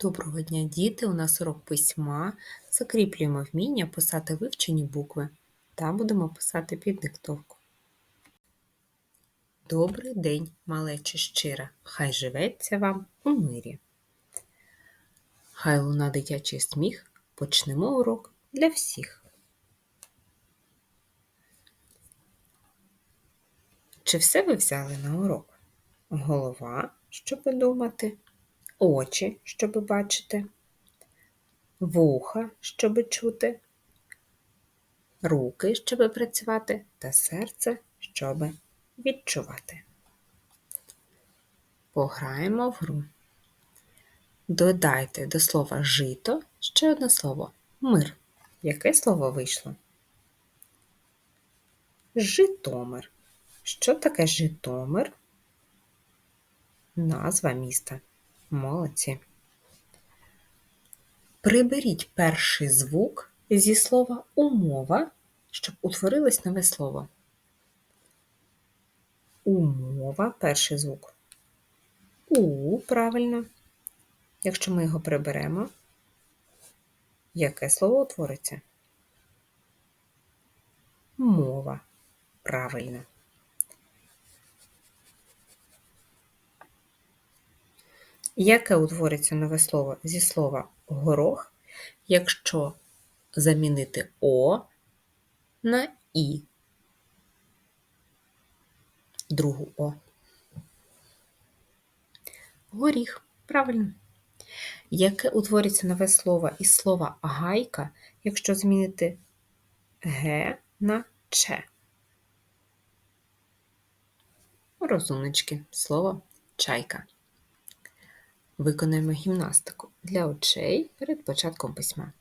Доброго дня, діти! У нас урок письма. Закріплюємо вміння писати вивчені букви та будемо писати під диктовку. Добрий день, малече щира! Хай живеться вам у мирі. Хай луна дитячий сміх, почнемо урок для всіх. Чи все ви взяли на урок? Голова, щоб думати, очі, щоб бачити, вуха, щоб чути, руки, щоб працювати, та серце, щоб відчувати. Пограємо в гру. Додайте до слова жито ще одне слово мир. Яке слово вийшло? Житомир. Що таке Житомир? Назва міста. Молодці. Приберіть перший звук зі слова умова, щоб утворилось нове слово. Умова перший звук. У, правильно. Якщо ми його приберемо, яке слово утвориться? Мова. Правильно. Яке утвориться нове слово зі слова горох, якщо замінити О на І? Другу О. Горіх. Правильно. Яке утвориться нове слово із слова гайка, якщо змінити Г на Ч? Розумнички. Слово чайка. Виконаємо гімнастику для очей перед початком письма.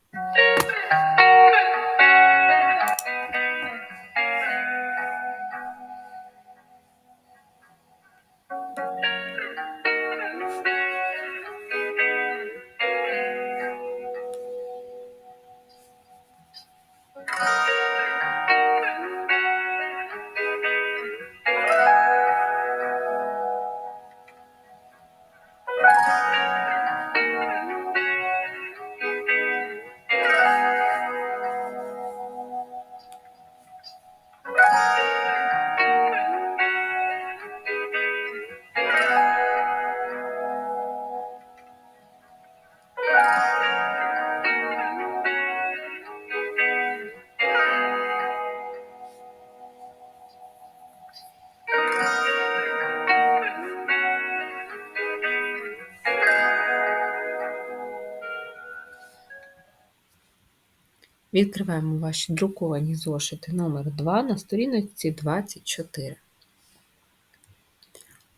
Відкриваємо ваші друковані зошити номер 2 на сторіночці 24.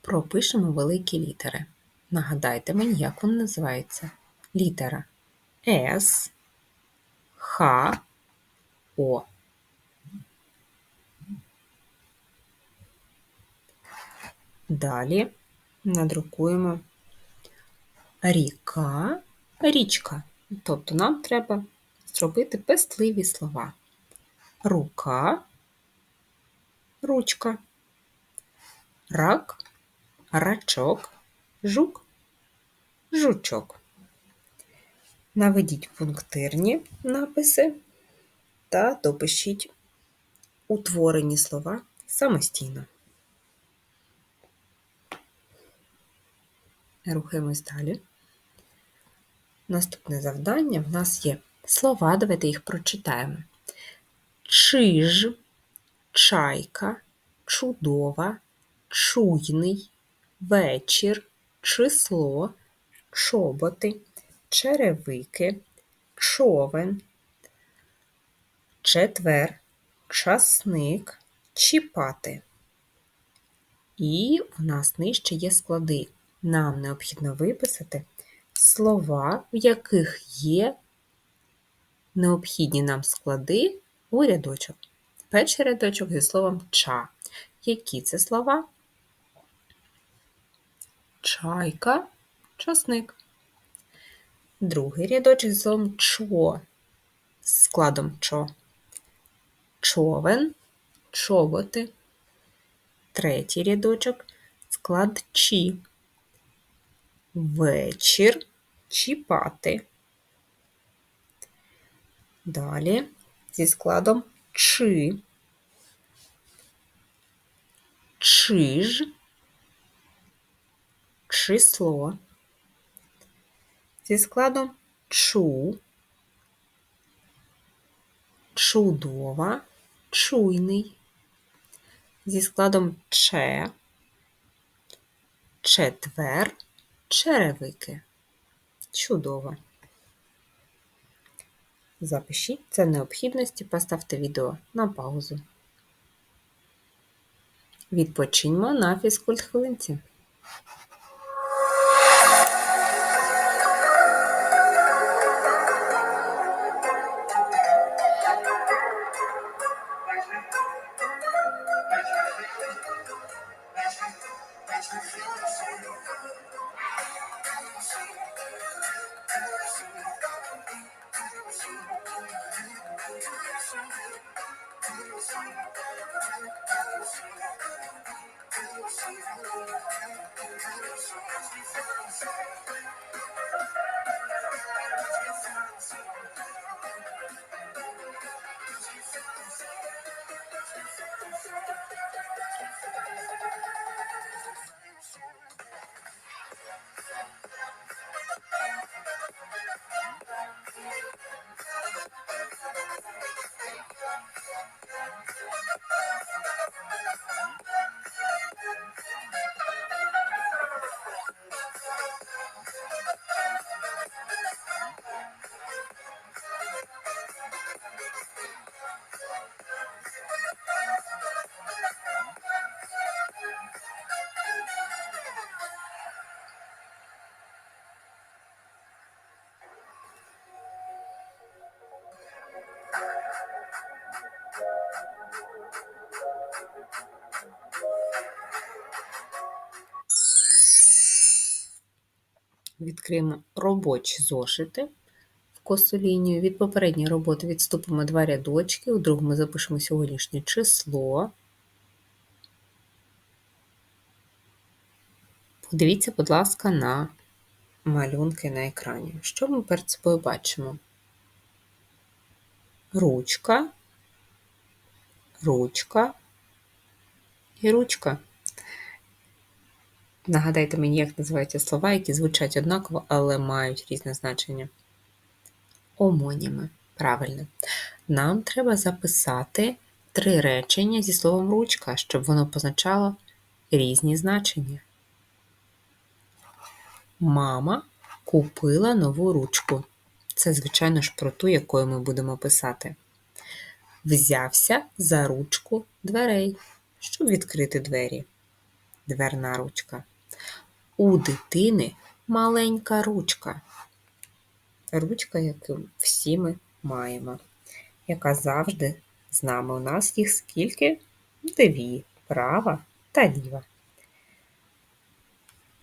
Пропишемо великі літери. Нагадайте мені, як вони називаються. Літера С, Х, О. Далі надрукуємо ріка, річка. Тобто нам треба зробити пестливі слова. Рука, ручка, рак, рачок, жук, жучок. Наведіть пунктирні написи та допишіть утворені слова самостійно. Рухаємось далі. Наступне завдання в нас є слова, давайте їх прочитаємо. Чиж, чайка, чудова, чуйний, вечір, число, чоботи, черевики, човен, четвер, часник, чіпати. І у нас нижче є склади. Нам необхідно виписати слова, в яких є необхідні нам склади у рядочок. Перший рядочок зі словом ча. Які це слова? Чайка, часник. Другий рядочок зі словом чо. З складом чо. Човен, чоботи. Третій рядочок склад чі. Вечір, чіпати. Далі зі складом чи, чиж, число. Зі складом чу, чудова, чуйний. Зі складом че, четвер, черевики. Чудово. Запишіть це необхідності, поставте відео на паузу. Відпочиньмо на фізкульт хвилинці. Yeah. Відкриємо робочі зошити в косу лінію. Від попередньої роботи відступимо два рядочки, у другому запишемо сьогоднішнє число. Подивіться, будь ласка, на малюнки на екрані. Що ми перед собою бачимо? Ручка, ручка і ручка. Нагадайте мені, як називаються слова, які звучать однаково, але мають різне значення. Омоніми. Правильно. Нам треба записати три речення зі словом ручка, щоб воно позначало різні значення. Мама купила нову ручку. Це, звичайно ж, про ту, якою ми будемо писати. Взявся за ручку дверей, щоб відкрити двері. Дверна ручка. У дитини маленька ручка. Ручка, яку всі ми маємо, яка завжди з нами. У нас їх скільки? Дві, права та ліва.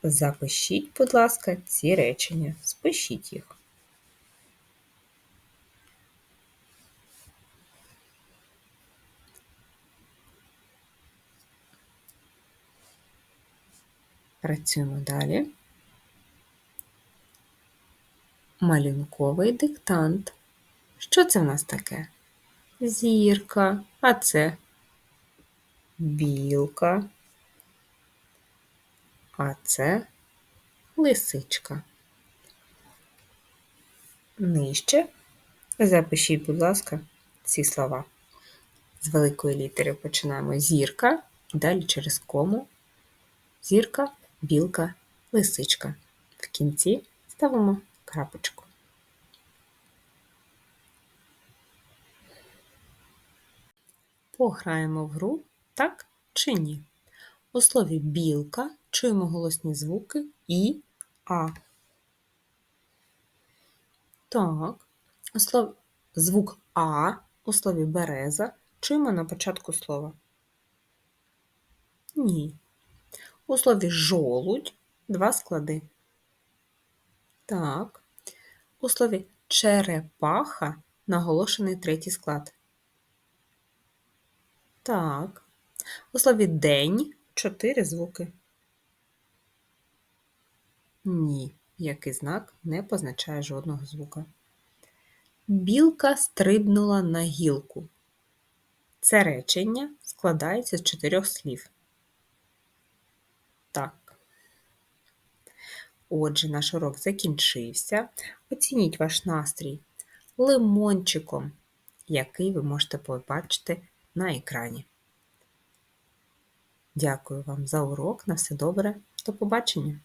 Запишіть, будь ласка, ці речення. Спишіть їх. Працюємо далі. Малюнковий диктант. Що це в нас таке? Зірка, а це білка, а це лисичка. Нижче запишіть, будь ласка, ці слова. З великої літери починаємо зірка, далі через кому. Зірка, білка, лисичка. В кінці ставимо крапочку. Пограємо в гру так чи ні. У слові білка чуємо голосні звуки І, А. Так. У слові звук А у слові береза чуємо на початку слова. Ні. У слові жолудь два склади. Так. У слові черепаха наголошений третій склад. Так. У слові день чотири звуки. Ні. який знак не позначає жодного звука. Білка стрибнула на гілку. Це речення складається з чотирьох слів. Так. Отже, наш урок закінчився. Оцініть ваш настрій лимончиком, який ви можете побачити на екрані. Дякую вам за урок. На все добре. До побачення!